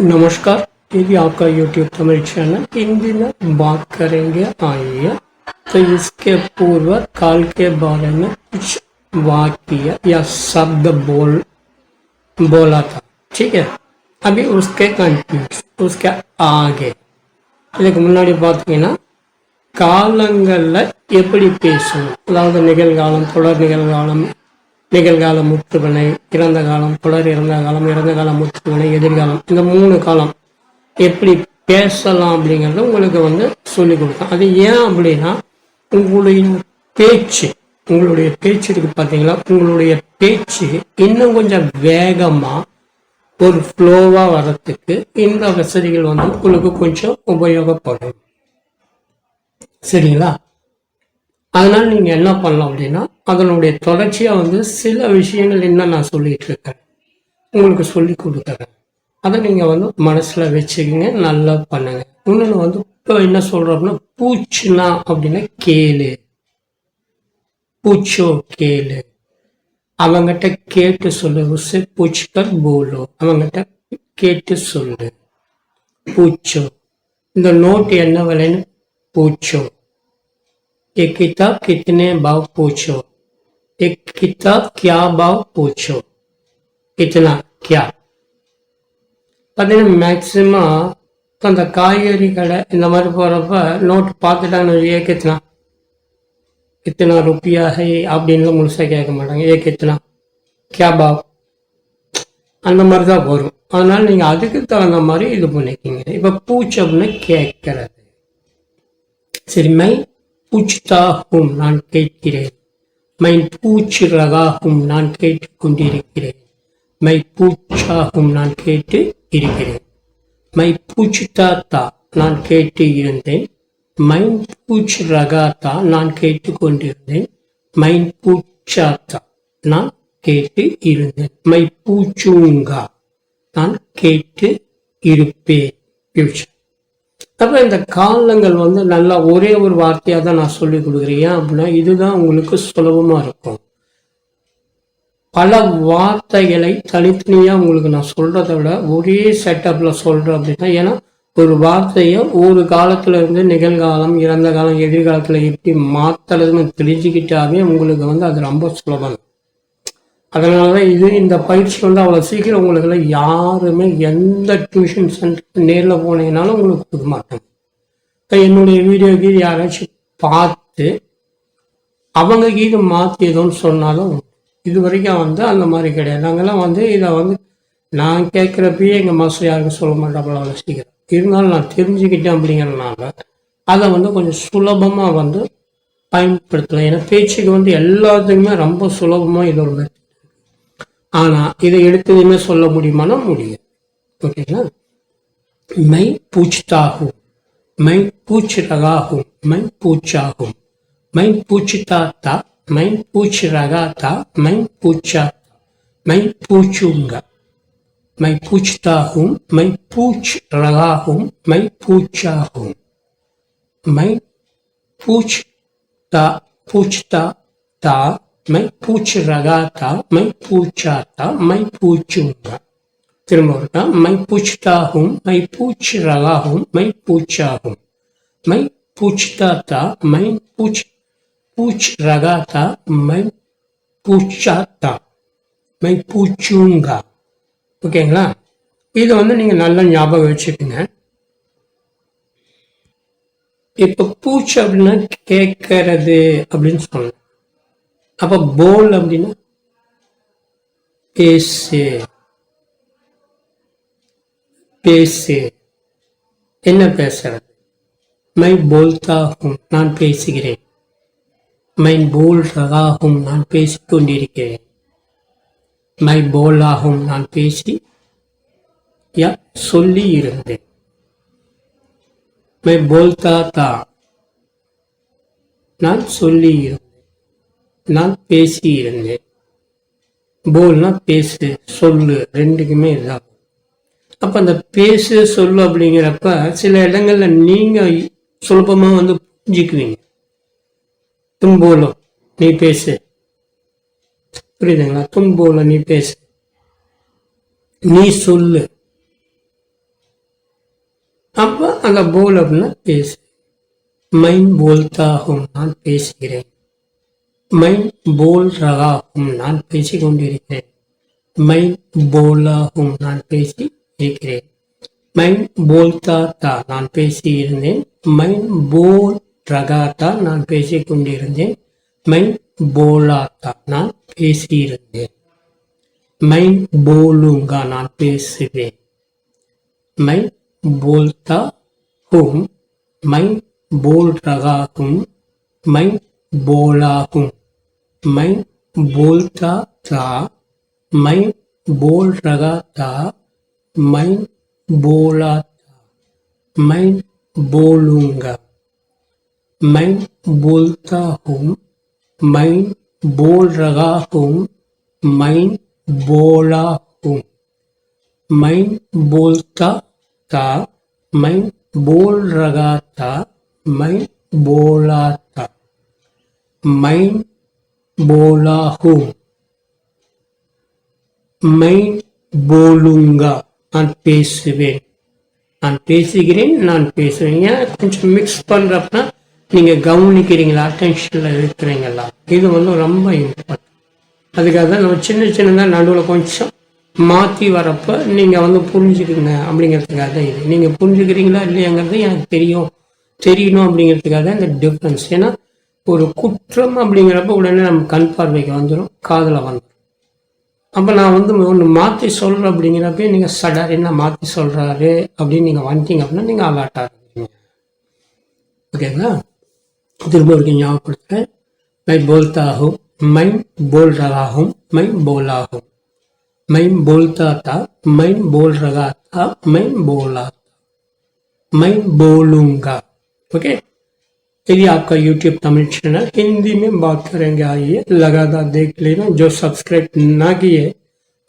नमस्कार ये भी आपका YouTube तमिल चैनल हिंदी में बात करेंगे आइए तो इसके पूर्व काल के बारे में कुछ वाक्य या शब्द बोल बोला था ठीक है अभी उसके कंटिन्यूस उसके आगे இதுக்கு முன்னாடி பார்த்தீங்கன்னா காலங்களில் எப்படி பேசணும் அதாவது நிகழ்காலம் தொடர் நிகழ்காலம் நிகழ்கால முற்றுவினை இறந்த காலம் தொடர் இறந்த காலம் இறந்த கால முற்றுவினை எதிர்காலம் இந்த மூணு காலம் எப்படி பேசலாம் அப்படிங்கிறத உங்களுக்கு வந்து சொல்லி கொடுத்தேன். அது ஏன் அப்படின்னா உங்களுடைய பேச்சு உங்களுடைய பேச்சு இருக்கு பார்த்தீங்களா உங்களுடைய பேச்சு இன்னும் கொஞ்சம் வேகமாக ஒரு ஃப்ளோவாக வர்றதுக்கு இந்த வசதிகள் வந்து உங்களுக்கு கொஞ்சம் உபயோகப்படும். சரிங்களா? அதனால் நீங்கள் என்ன பண்ணலாம் அப்படின்னா அதனுடைய தொடர்ச்சியாக வந்து சில விஷயங்கள் என்ன நான் சொல்லிட்டு இருக்கேன் உங்களுக்கு சொல்லி கொடுக்குறேன் அதை நீங்கள் வந்து மனசில் வச்சுக்கிங்க நல்லா பண்ணுங்க. இன்னொன்று வந்து இப்போ என்ன சொல்கிறோம்னா அப்படின்னா பூச்சுனா அப்படின்னா கேளு. பூச்சோ கேளு. அவங்ககிட்ட கேட்டு சொல்லு. உசே பூச்சிக்கர் போலோ. அவங்ககிட்ட கேட்டு சொல்லு. பூச்சோ. இந்த நோட்டு என்ன விலைன்னு? பூச்சோ. ये किताब कितने भाव पूछो एक किताब क्या भाव पूछो कितना क्या பார்த்தீங்கன்னா மேக்சிமம் அந்த காய்கறி கடை இந்த மாதிரி போகிறப்ப நோட் பார்த்துட்டாங்கன்னு ஏ கித்தனா இத்தனா ருப்பியா ஹை அப்படின்னு முழுசாக கேட்க மாட்டாங்க ஏ கித்தனா கியா பாவ் அந்த மாதிரி தான் வரும் அதனால நீங்கள் அதுக்கு தகுந்த மாதிரி இது பண்ணிக்கிங்க இப்போ பூச்சி அப்படின்னு கேட்கறது சரி மை நான் கேட்கிறேன். மை பூச்சி ரகாகும் நான் கேட்டு கொண்டிருக்கிறேன் மை பூச்சாகும் நான் கேட்டு இருக்கிறேன். மை பூச்சித்தாத்தா நான் கேட்டு இருந்தேன். மைன் பூச் ரகாத்தா நான் கேட்டு கொண்டிருந்தேன் மைன் பூச்சாத்தா நான் கேட்டு இருந்தேன். மை பூச்சூங்கா நான் கேட்டு இருப்பேன். ஃபியூச்சர் அப்புறம் இந்த காலங்கள் வந்து நல்லா ஒரே ஒரு வார்த்தையாக தான் நான் சொல்லி கொடுக்குறேன். ஏன் அப்படின்னா இதுதான் உங்களுக்கு சுலபமாக இருக்கும். பல வார்த்தைகளை தனித்தனியாக உங்களுக்கு நான் சொல்கிறத விட ஒரே செட்டப்பில் சொல்கிறேன் அப்படின்னா ஏன்னா ஒரு வார்த்தையை ஒரு காலத்துல இருந்து நிகழ்காலம் இறந்த காலம் எதிர்காலத்துல எப்படி மாத்துறதுன்னு தெரிஞ்சுக்கிட்டாவே உங்களுக்கு வந்து அது ரொம்ப சுலபம். அதனாலதான் இது இந்த பயிற்சி வந்து அவ்வளோ சீக்கிரம் உங்களுக்கு யாருமே எந்த டியூஷன் சென்டர் நேரில் போனீங்கனாலும் உங்களுக்கு கொடுக்க மாட்டாங்க. இப்போ என்னுடைய வீடியோ கீது யாராச்சும் பார்த்து அவங்க கீது மாற்றியதுன்னு சொன்னாலும் இது வரைக்கும் வந்து அந்த மாதிரி கிடையாது. நாங்கெல்லாம் வந்து இதை வந்து நான் கேட்குறப்பயே எங்கள் மாஸ்டர் யாருக்கும் சொல்ல மாட்டாங்களா அவ்வளோ சீக்கிரம். இருந்தாலும் நான் தெரிஞ்சுக்கிட்டேன் அப்படிங்கிறனால அதை வந்து கொஞ்சம் சுலபமாக வந்து பயன்படுத்தலாம். ஏன்னா பேச்சுக்கு வந்து எல்லாத்துக்குமே ரொம்ப சுலபமாக இது ஒரு. ஆனா இதை எடுத்து எடுத்ததுமே சொல்ல முடியுமானா முடியும் ஓகேங்களா மை பூச்சிதாகும் மை பூச்சிரகாகும். மை பூச்சாகும். மை பூச்சிதாத்தா மை பூச்சி ரகாத்தா மை பூச்சா மை பூச்சுங்க. மை பூச்சிதாகும் மை பூச் ரகாகும் மை பூச்சாகும். மை பூச் தா பூச்தா தா மை பூச்சு ரகாத்தா மை பூச்சாத்தா மைப்பூச்சாத்தா மைப்பூச்சுங்க திரும்ப ஒருக்கா மை மைப்பூச்சு ரகாகும் மை பூச்சாகும் மை பூச்சாத்தா மை பூச் பூச் ரகாத்தா மை பூச்சாத்தா மை பூச்சுங்கா ஓகேங்களா? இதை வந்து நீங்கள் நல்லா ஞாபகம் வச்சுக்கோங்க. இப்போ பூச்சி அப்படின்னா கேட்கறது அப்படின்னு சொல்லணும் அப்ப போல் அப்படின்னா பேசு. பேசு. என்ன பேசுறது? மை போல்தா ஹும் நான் பேசுகிறேன். மை போல் ரகாகும் நான் பேசிக் கொண்டிருக்கிறேன். மை போலாகும் நான் பேசி யா சொல்லி இருந்தேன். மை போல்தா தா நான் சொல்லி இருந்தேன். நான் பேசியிருந்தேன். போல்னா பேசு சொல்லு ரெண்டுக்குமே இதாகும் அப்ப அந்த பேசு சொல்லு அப்படிங்கிறப்ப சில இடங்கள்ல நீங்க சுலபமா வந்து புரிஞ்சுக்குவீங்க. தும்போலோ நீ பேசு. புரியுதுங்களா? தும்போல நீ பேசு. நீ சொல்லு. அப்போ அந்த போல் அப்படின்னா பேசு. மைன் போல்தாகும் நான் பேசுகிறேன். मैं बोल रहा हूँ, नान पेशी गोंडी रे मैं बोला हूँ, नान पेशी एक रे मैं बोलता था, नान पेशी इरने मैं बोल रहा था, नान पेशी गोंडी इरने मैं बोला था, नान पेशी इरने मैं बोलूँगा, नान पेशवे मैं बोलता हूँ, मैं बोल रहा हूँ, मैं बोला हूँ। मैं बोलता था, मैं बोल रहा था, मैं बोला था, मैं बोलूँगा। मैं बोलता हूँ, मैं बोल रहा हूँ, मैं बोला हूँ। मैं बोलता था, मैं बोल रहा था, मैं बोला था। मैं போலாஹு மெயின் போலுங்கா நான் பேசுவேன். நான் பேசுகிறேன் நான் பேசுவேன். ஏன் கொஞ்சம் மிக்ஸ் பண்ணுறப்ப நீங்க கவனிக்கிறீங்களா? அட்டென்ஷன்ல இருக்கிறீங்களா? இது வந்து ரொம்ப இம்பார்ட்டன்ட் அதுக்காக தான் நம்ம சின்ன சின்னதாக நடுவில் கொஞ்சம் மாற்றி வரப்போ நீங்கள் வந்து புரிஞ்சுக்குங்க அப்படிங்கிறதுக்காக தான் இது. நீங்கள் புரிஞ்சுக்கிறீங்களா இல்லையாங்கிறது எனக்கு தெரியும். தெரியணும் அப்படிங்கிறதுக்காக தான் இந்த டிஃப்ரென்ஸ் ஏன்னா ஒரு குற்றம் அப்படிங்கிறப்ப உடனே நம்ம கண் பார்வைக்கு வந்துடும் காதில் வந்துடும் அப்போ நான் வந்து ஒன்று மாற்றி சொல்கிறேன் அப்படிங்கிறப்ப நீங்கள் சடார் என்ன மாற்றி சொல்கிறாரு அப்படின்னு நீங்கள் வந்துட்டீங்க அப்படின்னா நீங்கள் அலாட்டாக இருக்கீங்க ஓகேங்களா? திரும்ப ஒரு ஞாபகப்படுத்துகிறேன் மை போல்தாகும் மை போல்றதாகும் மை போலாகும் மை போல்தாத்தா மை போல்றதாத்தா மைம் போலாத்தா மை போலுங்கா ஓகே यदि आपका YouTube तमिल चैनल हिंदी में बात करेंगे आइए, लगातार देख लेना, जो सब्सक्राइब ना किए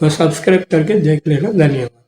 वो सब्सक्राइब करके देख लेना, धन्यवाद।